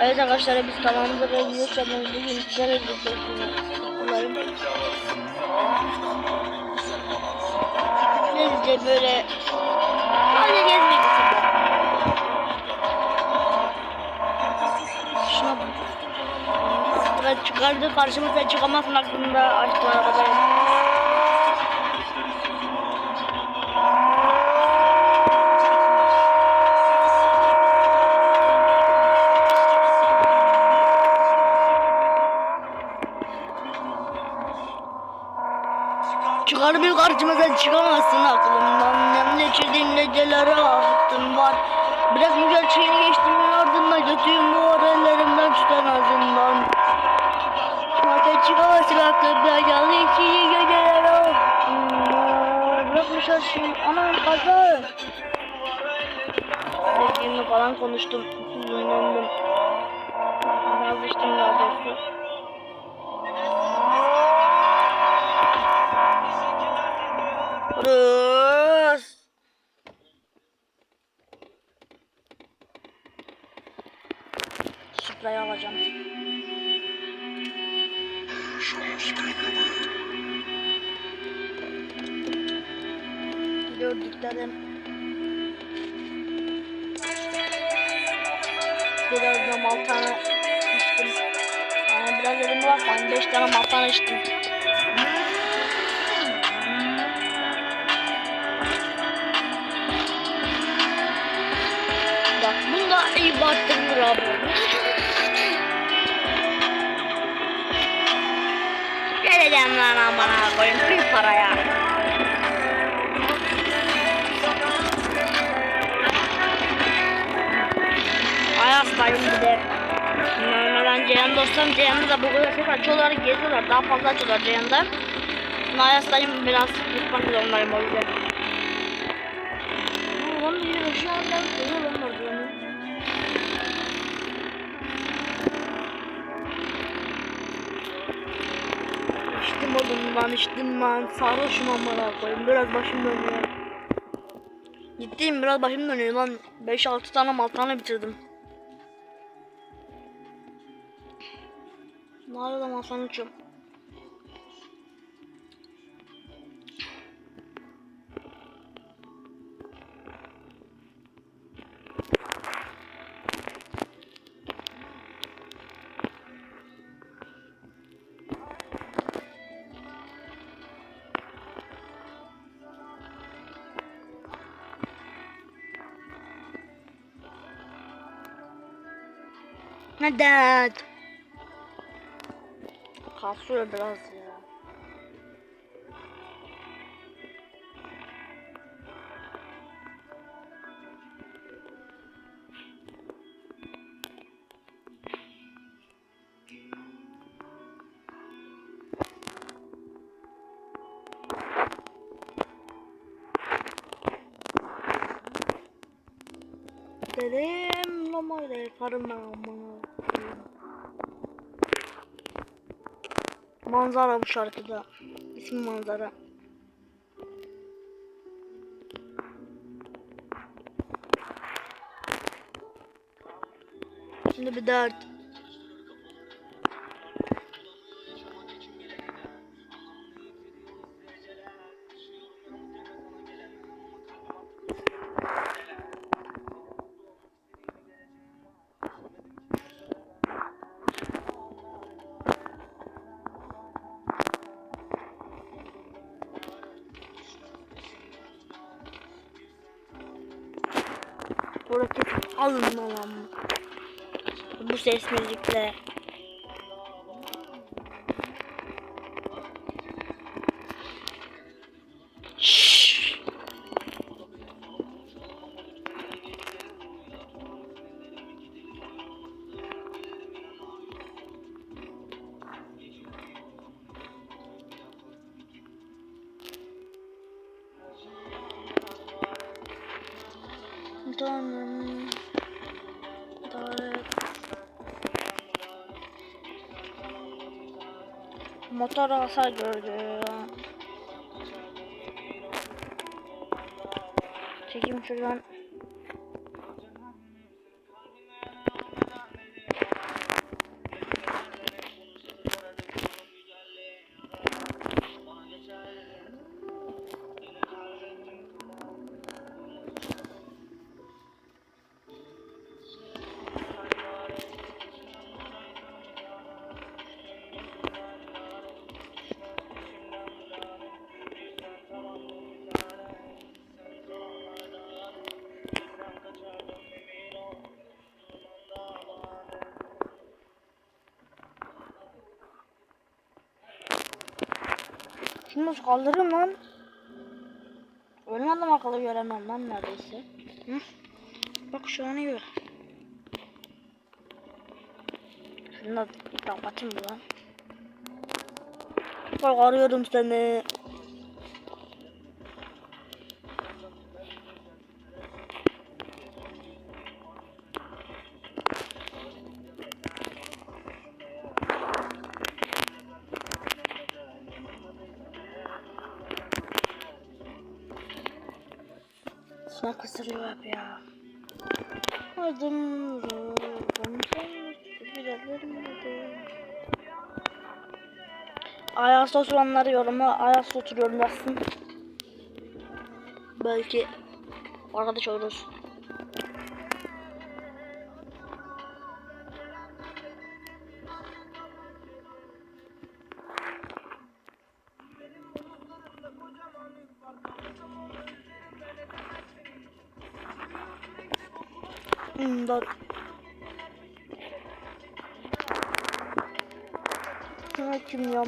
Evet arkadaşlar biz tamamdır ve video çekmemiz bugün güzel edeceğiz. Umarım. Sizce böyle sadece gezmek istedim. Şuna bak. Çıkardı karşımıza çıkamazsın aklında açtı arabayı. Çıkar bir karşımıza çıkamazsın aklımdan. Nem geçirdiğim geceleri ahtım var. Biraz güzel şeyini geçtim ardından götüyüm bu oralarımdan tutan ağzından Mata çıkamazsın aklımdan geldi. İçici geceleri ahtım var. Bırakmışlar şimdi anam kaza Sevdiğimle falan konuştum Inandım Yazıştım daha doğrusu Rus. Şifreyi alacağım. Gördüklerim. Birazdan mal tane içtim. Yani biraz var. Ben 5 tane mal tane içtim. İyi baktırılır abi. Geleceğim lan amına koyayım bir paraya. Ay hastayım bir de. Normalden Ceyhan dostlarım Ceyhan'da da bu kadar ses açıyorlar geziyorlar daha fazla açıyorlar Ceyhan'da. Ay hastayım biraz lütfen onlarım o yüzden. Lan bir şu an ben seni lan orada oğlum lan içtim lan sarhoşum amına koyayım biraz başım dönüyor. Ciddiyim biraz başım dönüyor lan 5-6 tane 6 tane bitirdim. Nerede masanı içiyorum. Neden? Kasıyor biraz ya. Dedim normalde yaparım ben koyayım. Manzara bu şarkıda. İsmi manzara. Şimdi bir dert. Lan. Bu ses müzikle. Motor hasar gördü. Çekeyim şuradan. Şunu kaldırırım lan? Ölüm adam akıllı göremem lan neredeyse. Hı? Bak şu an iyi. Şunu da kapatayım lan? Bak arıyorum seni. Sınav kısırıyor hep ya. Adım Ruhum Ayas'ta oturanlar yoruma Ayas'ta oturuyorum yazsın. Belki arkadaş oluruz. Da... Ha, kim ya?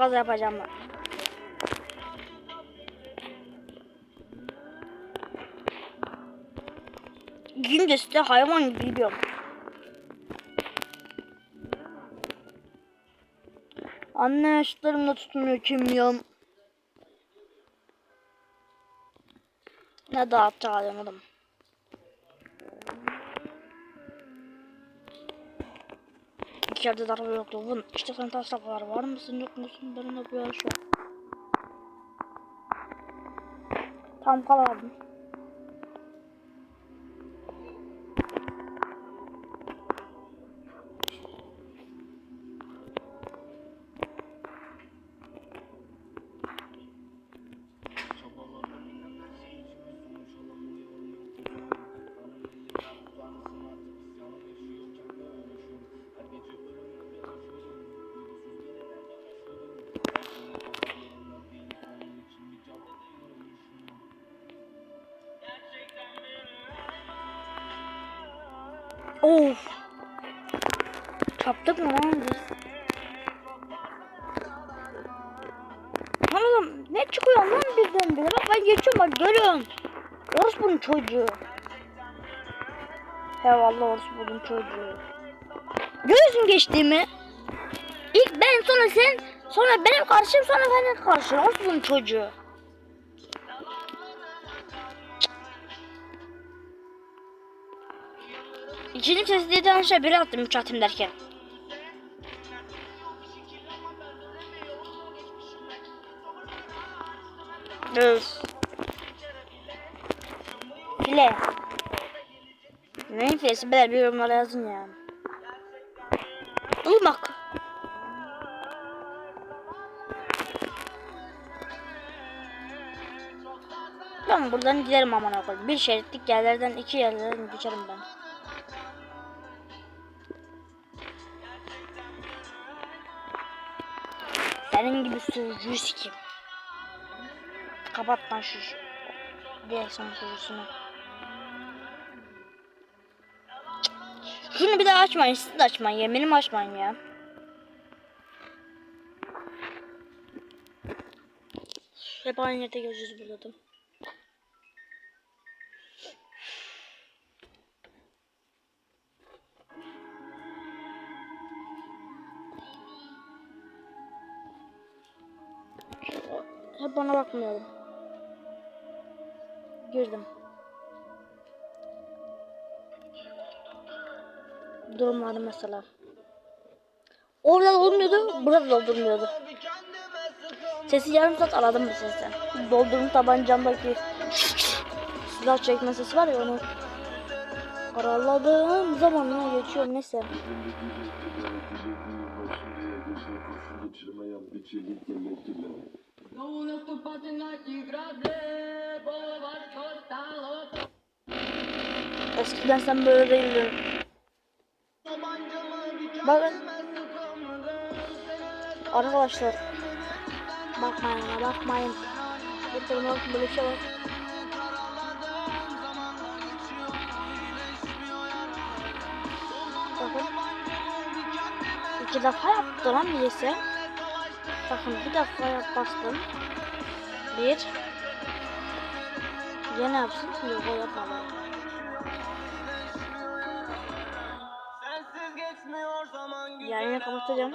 Kaza yapacağım ben. Gündüz de hayvan gibi gidiyorum. Anne yaşlarımda tutmuyor kimyam. Ne dağıttı alamadım. İçeride de araba yoktu. Bun işte sen taslak var. Mısın yok musun? Benim de bu yarış yok. Tam kalalım. Of. Çaptık mı lan biz? Lan ne çıkıyor lan birdenbire? Bak ben geçiyorum bak görüyorsun. Orospu'nun çocuğu. He vallahi Orospu'nun çocuğu. Görüyorsun geçtiğimi. İlk ben sonra sen sonra benim karşım sonra benim karşım. Orospu'nun çocuğu. İkinci testi tanışa biri attım üç atayım derken. Öf. File. Neyin filesi beyler bir yorumlara yazın ya. Irmak. Ben buradan giderim aman koyayım. Bir şeritlik yerlerden iki yerlerden geçerim ben. Senin gibi sürücüyü sikeyim. Kapat lan şu direksiyon sürücüsünü. Şunu bir daha açmayın. Siz de açmayın. Yeminim açmayın ya. Hep aynı yerde göreceğiz burada Hep bana bakmayalım. Girdim. Durumları mesela. Orada da olmuyordu, burada da olmuyordu. Sesi yarım saat aradım bu sesi. Doldurmuş tabancamdaki silah çekme sesi var ya onu araladığım zamanına geçiyor neyse. Eskiden sen böyle değildin. Bakın. Arkadaşlar. Bakmayın bakmayın. Getirme bakın böyle şey. İki defa yaptı lan birisi. Bakın bir defa yap bastım. Bir. Yine yapsın. Yok o yapmadı. Yayını kapatacağım.